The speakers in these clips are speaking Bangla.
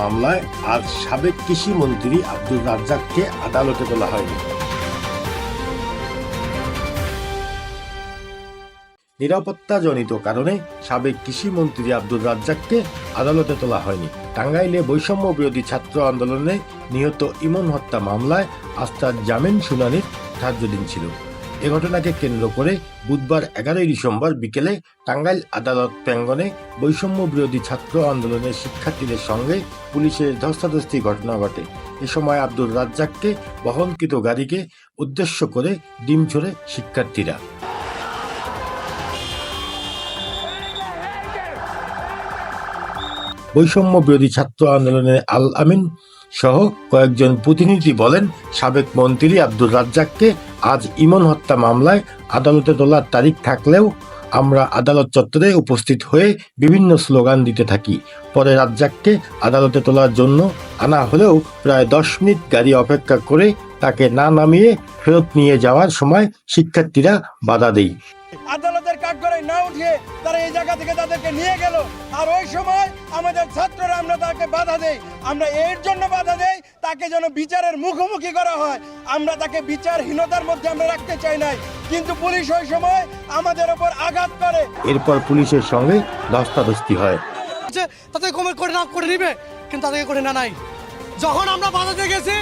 মামলায় আজ সাবেক কৃষি মন্ত্রী আব্দুল রাজ্জাককে আদালতে তোলা হয়নি। নিরাপত্তাজনিত কারণে সাবেক কৃষি মন্ত্রী আব্দুল রাজ্জাককে আদালতে তোলা হয়নি। টাঙ্গাইলে বৈষম্য বিরোধী ছাত্র আন্দোলনে নিহত ইমন হত্যা মামলায় আজ তার জামিন শুনানির ধার্য দিন ছিল। এ ঘটনাকে কেন্দ্র করে বুধবার এগারোই ডিসেম্বর বিকেলে টাঙ্গাইল আদালত প্রাঙ্গণে বৈষম্য বিরোধী ছাত্র আন্দোলনের শিক্ষার্থীদের সঙ্গে পুলিশের ধস্তাধস্তি ঘটনা ঘটে। এ সময় আব্দুল রাজ্জাককে বহনকৃত গাড়িকে উদ্দেশ্য করে ডিম ছড়ে শিক্ষার্থীরা। বৈষম্য বিরোধী ছাত্র আন্দোলনের আল আমিন সহ কয়েকজন প্রতিনিধি বলেন, সাবেক মন্ত্রী আব্দুল রাজ্জাককে আজ ইমন হত্যা মামলায় আদালতে তোলার তারিখ থাকলেও আমরা আদালত চত্বরে উপস্থিত হয়ে বিভিন্ন স্লোগান দিতে থাকি। পরে রাজ্জাককে আদালতে তোলার জন্য আনা হলেও প্রায় দশ মিনিট গাড়ি অপেক্ষা করে তাকে না নামিয়ে ফেরত নিয়ে যাওয়ার সময় শিক্ষার্থীরা বাধা দেয়। কাঠগড়ায় না উঠিয়ে তারা এই জায়গা থেকে তাদেরকে নিয়ে গেল। আর ওই সময় আমাদের ছাত্ররা আমরা তাকে বাধা দেই। আমরা এর জন্য বাধা দেই তাকে যেন বিচারের মুখোমুখি করা হয়। আমরা তাকে বিচারহীনতার মধ্যে আমরা রাখতে চাই নাই। কিন্তু পুলিশ ওই সময় আমাদের ওপর আঘাত করে। এরপর পুলিশের সঙ্গে ধস্তাধস্তি হয়। তাদের কমে করে না করে নিবে কিন্তু তাদেরকে করে না নাই। যখন আমরা বাজাতে গেছি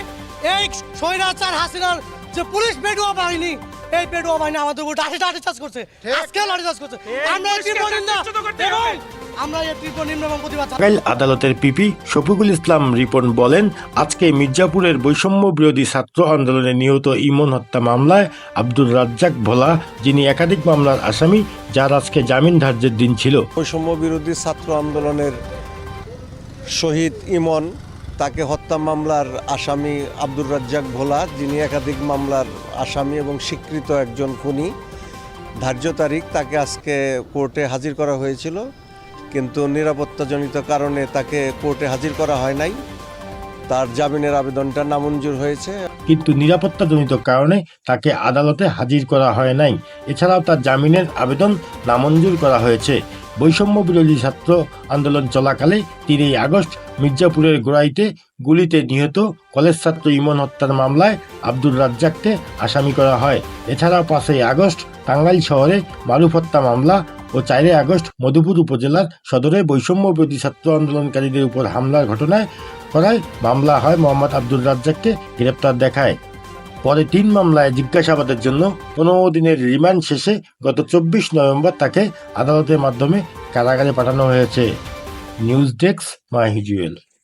এই স্বৈরাচার হাসিনার যে পুলিশ পেটুয়া বাহিনী এই পেটুয়া বাহিনী আমাদের উপর লাঠি লাঠি চাষ করছে। আজকেও লাঠি চাষ করছে। আমরা এই তীব্র নিন্দা এবং আমরা এই তীব্র নিম্ন এবং প্রতিবাদ। টাঙ্গাইল আদালতের পিপি শফিকুল ইসলাম রিপন বলেন আজকে মির্জাপুরের বৈষম্য বিরোধী ছাত্র আন্দোলনে নিহত ইমন হত্যা মামলায় আব্দুল রাজ্জাক ভোলা যিনি একাধিক মামলার আসামি যার আজকে জামিন ধার্যের দিন ছিল। বৈষম্য বিরোধী ছাত্র আন্দোলনের শহীদ ইমন তাকে হত্যা মামলার আসামি আব্দুর রাজ্জাক ভোলা, যিনি একাধিক মামলার আসামি এবং স্বীকৃত একজন খুনি। ধার্য তারিখ তাকে আজকে কোর্টে হাজির করা হয়েছিল, কিন্তু নিরাপত্তাজনিত কারণে তাকে কোর্টে হাজির করা হয় নাই। তার জামিনের আবেদনটা নামঞ্জুর হয়েছে। কিন্তু নিরাপত্তাজনিত কারণে তাকে আদালতে হাজির করা হয় নাই। এছাড়াও তার জামিনের আবেদন নামঞ্জুর করা হয়েছে। বৈষম্য বিরোধী ছাত্র আন্দোলন চলাকালে তিনই আগস্ট মির্জাপুরের গোড়াইতে গুলিতে নিহত কলেজ ছাত্র ইমন হত্যার মামলায় আব্দুর রাজ্জাককে আসামি করা হয়। এছাড়াও পাঁচই আগস্ট টাঙ্গাইল শহরে মারুফ হত্যা মামলা ও চারই আগস্ট মধুপুর উপজেলার সদরে বৈষম্য বিরোধী ছাত্র আন্দোলনকারীদের উপর হামলার ঘটনায় করায় মামলা হয় মোহাম্মদ আব্দুর রাজ্জাককে গ্রেপ্তার দেখায়। পরে তিন মামলায় জিজ্ঞাসাবাদের জন্য পনেরো দিনের রিমান্ড শেষে গত চব্বিশ নভেম্বর তাকে আদালতের মাধ্যমে কারাগারে পাঠানো হয়েছে। News desk মাহিজুয়েল।